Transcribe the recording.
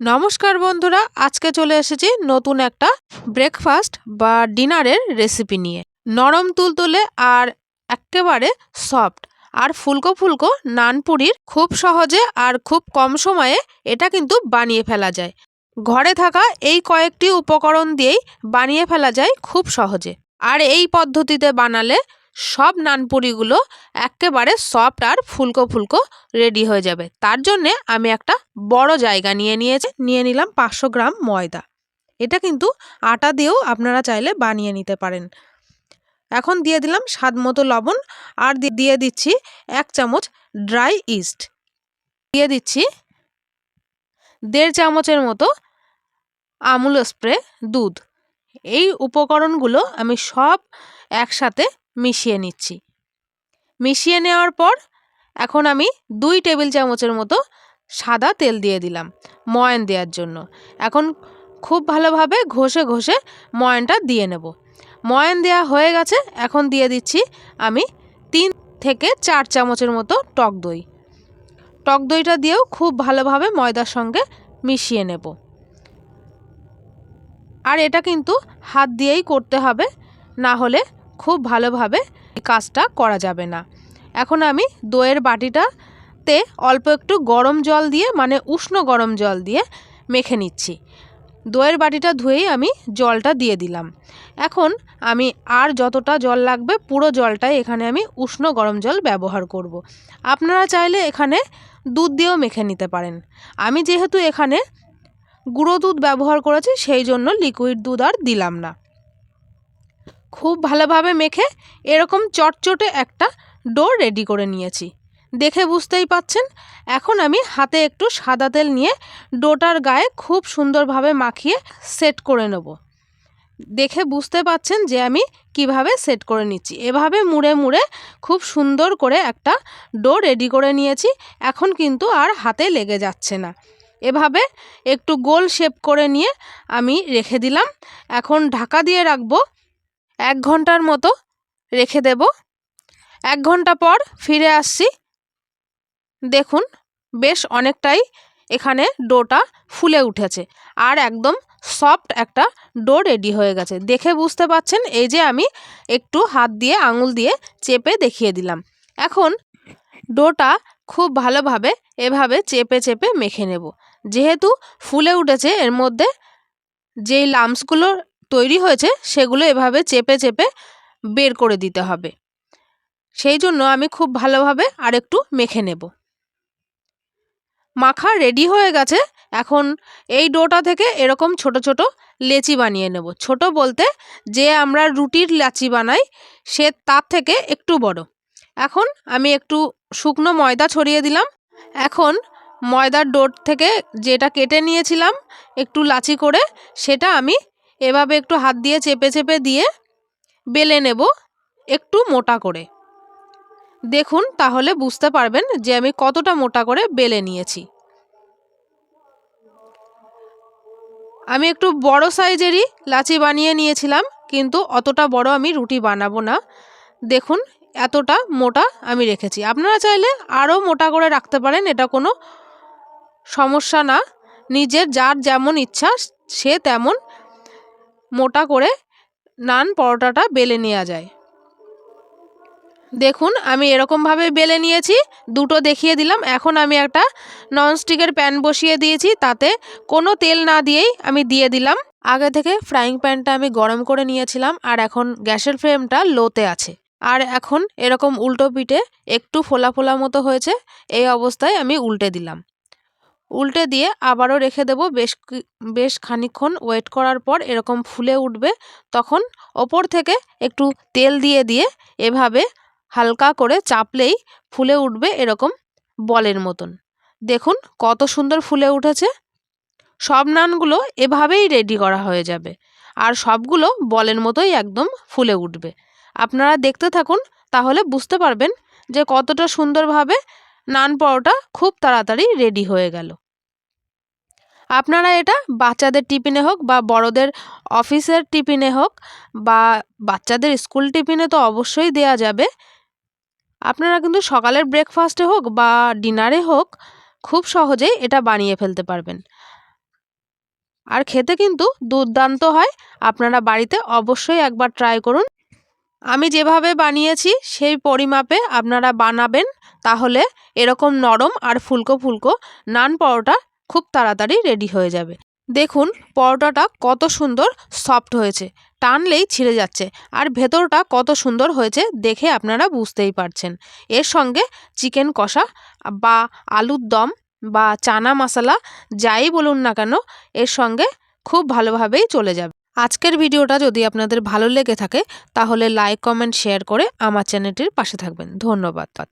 নমস্কার বন্ধুরা, আজকে চলে এসেছি নতুন একটা ব্রেকফাস্ট বা ডিনারের রেসিপি নিয়ে। নরম তুলতুলে আর এক্কেবারে সফট আর ফুলকো ফুলকো নানপুরির খুব সহজে আর খুব কম সময়ে এটা কিন্তু বানিয়ে ফেলা যায়। ঘরে থাকা এই কয়েকটি উপকরণ দিয়েই বানিয়ে ফেলা যায় খুব সহজে। আর এই পদ্ধতিতে বানালে সব নানপুরিগুলো এক্কেবারে সফট আর ফুলকো ফুলকো রেডি হয়ে যাবে। তার জন্যে আমি একটা বড় জায়গা নিয়ে নিয়েছি, নিয়ে নিলাম পাঁচশো গ্রাম ময়দা। এটা কিন্তু আটা দিয়েও আপনারা চাইলে বানিয়ে নিতে পারেন। এখন দিয়ে দিলাম স্বাদ মতো লবণ আর দিয়ে দিচ্ছি এক চামচ ড্রাই ইস্ট দিয়ে দিচ্ছি দেড় চামচের মতো আমুল স্প্রে দুধ। এই উপকরণগুলো আমি সব একসাথে মিশিয়ে নিচ্ছি। মিশিয়ে নেওয়ার পর এখন আমি দুই টেবিল চামচের মতো সাদা তেল দিয়ে দিলাম ময়ান দেওয়ার জন্য। এখন খুব ভালোভাবে ঘষে ঘষে ময়ানটা দিয়ে নেব। ময়ান দেওয়া হয়ে গেছে, এখন দিয়ে দিচ্ছি আমি তিন থেকে চার চামচের মতো টক দই। টক দইটা দিয়েও খুব ভালোভাবে ময়দার সঙ্গে মিশিয়ে নেব। আর এটা কিন্তু হাত দিয়েই করতে হবে, না হলে খুব ভালোভাবে কাজটা করা যাবে না। এখন আমি দইয়ের বাটিটাতে অল্প একটু গরম জল দিয়ে মানে উষ্ণ গরম জল দিয়ে মেখে নিচ্ছি। দইয়ের বাটিটা ধুয়েই আমি জলটা দিয়ে দিলাম। এখন আমি আর যতটা জল লাগবে পুরো জলটাই এখানে আমি উষ্ণ গরম জল ব্যবহার করব। আপনারা চাইলে এখানে দুধ দিয়েও মেখে নিতে পারেন। আমি যেহেতু এখানে গুঁড়ো দুধ ব্যবহার করেছি, সেই জন্য লিকুইড দুধ আর দিলাম না। খুব ভালোভাবে মেখে এরকম চটচটে একটা ডো রেডি করে নিয়েছি। দেখে বুঝতেই পাচ্ছেন, এখন আমি হাতে একটু সাদা তেল নিয়ে ডোটার গায়ে খুব সুন্দরভাবে মাখিয়ে সেট করে নেব। দেখে বুঝতে পাচ্ছেন যে আমি কীভাবে সেট করে নিচ্ছি। এভাবে মুড়ে মুড়ে খুব সুন্দর করে একটা ডো রেডি করে নিয়েছি, এখন কিন্তু আর হাতে লেগে যাচ্ছে না। এভাবে একটু গোল শেপ করে নিয়ে আমি রেখে দিলাম। এখন ঢাকা দিয়ে রাখব এক ঘণ্টার মতো রেখে দেব। এক ঘণ্টা পর ফিরে আসছি। দেখুন, বেশ অনেকটাই এখানে ডোটা ফুলে উঠেছে আর একদম সফট একটা ডো রেডি হয়ে গেছে। দেখে বুঝতে পাচ্ছেন এই যে আমি একটু হাত দিয়ে, আঙুল দিয়ে চেপে দেখিয়ে দিলাম। এখন ডোটা খুব ভালোভাবে এভাবে চেপে চেপে মেখে নেব। যেহেতু ফুলে উঠেছে, এর মধ্যে যেই লামসগুলো তৈরি হয়েছে, সেগুলো এভাবে চেপে চেপে বের করে দিতে হবে। সেই জন্য আমি খুব ভালোভাবে আরেকটু মেখে নেব। মাখা রেডি হয়ে গেছে, এখন এই ডোটা থেকে এরকম ছোট ছোট লেচি বানিয়ে নেব। ছোট বলতে যে আমরা রুটির লাচি বানাই, সে তার থেকে একটু বড়। এখন আমি একটু শুকনো ময়দা ছড়িয়ে দিলাম। এখন ময়দার ডোট থেকে যেটা কেটে নিয়েছিলাম, একটু লাচি করে, সেটা আমি এভাবে একটু হাত দিয়ে চেপে চেপে দিয়ে বেলে নেব একটু মোটা করে। দেখুন, তাহলে বুঝতে পারবেন যে আমি কতটা মোটা করে বেলে নিয়েছি। আমি একটু বড় সাইজেরই লাচি বানিয়ে নিয়েছিলাম, কিন্তু অতটা বড় আমি রুটি বানাবো না। দেখুন, এতটা মোটা আমি রেখেছি। আপনারা চাইলে আরও মোটা করে রাখতে পারেন, এটা কোনো সমস্যা না। নিজের যার যেমন ইচ্ছা, সে তেমন মোটা করে নান পরোটাটা বেলে নেওয়া যায়। দেখুন, আমি এরকমভাবে বেলে নিয়েছি, দুটো দেখিয়ে দিলাম। এখন আমি একটা ননস্টিকের প্যান বসিয়ে দিয়েছি, তাতে কোনো তেল না দিয়েই আমি দিয়ে দিলাম। আগে থেকে ফ্রাইং প্যানটা আমি গরম করে নিয়েছিলাম, আর এখন গ্যাসের ফ্লেমটা লোতে আছে। আর এখন এরকম উল্টো পিঠে একটু ফোলা ফোলা মতো হয়েছে, এই অবস্থায় আমি উল্টে দিলাম। উল্টে দিয়ে আবারও রেখে দেব। বেশ বেশ খানিক্ষণ ওয়েট করার পর এরকম ফুলে উঠবে, তখন ওপর থেকে একটু তেল দিয়ে দিয়ে এভাবে হালকা করে চাপলেই ফুলে উঠবে এরকম বলের মতন। দেখুন কত সুন্দর ফুলে উঠেছে। সব নানগুলো এভাবেই রেডি করা হয়ে যাবে আর সবগুলো বলের মতোই একদম ফুলে উঠবে। আপনারা দেখতে থাকুন, তাহলে বুঝতে পারবেন যে কতটা সুন্দরভাবে নান পরোটা খুব তাড়াতাড়ি রেডি হয়ে গেল। আপনারা এটা বাচ্চাদের টিফিনে হোক বা বড়দের অফিসের টিফিনে হোক বা বাচ্চাদের স্কুল টিফিনে তো অবশ্যই দেয়া যাবে। আপনারা কিন্তু সকালের ব্রেকফাস্টে হোক বা ডিনারে হোক খুব সহজেই এটা বানিয়ে ফেলতে পারবেন। আর খেতে কিন্তু দুর্দান্ত হয়, আপনারা বাড়িতে অবশ্যই একবার ট্রাই করুন। আমি যেভাবে বানিয়েছি সেই পরিমাপে আপনারা বানাবেন, তাহলে এরকম নরম আর ফুলকো ফুলকো নান পরোটা খুব তাড়াতাড়ি রেডি হয়ে যাবে। দেখুন, পরোটাটা কত সুন্দর সফট হয়েছে। টানলেই ছিঁড়ে যাচ্ছে। আর ভেতরটা কত সুন্দর হয়েছে দেখে আপনারা বুঝতেই পারছেন। এর সঙ্গে চিকেন কষা বা আলুর দম বা চানা মশলা যাই বলুন না কেন, এর সঙ্গে খুব ভালোভাবেই চলে যাবে। আজকের ভিডিওটা যদি আপনাদের ভালো লেগে থাকে, তাহলে লাইক কমেন্ট শেয়ার করে আমার চ্যানেলটির পাশে থাকবেন। ধন্যবাদ।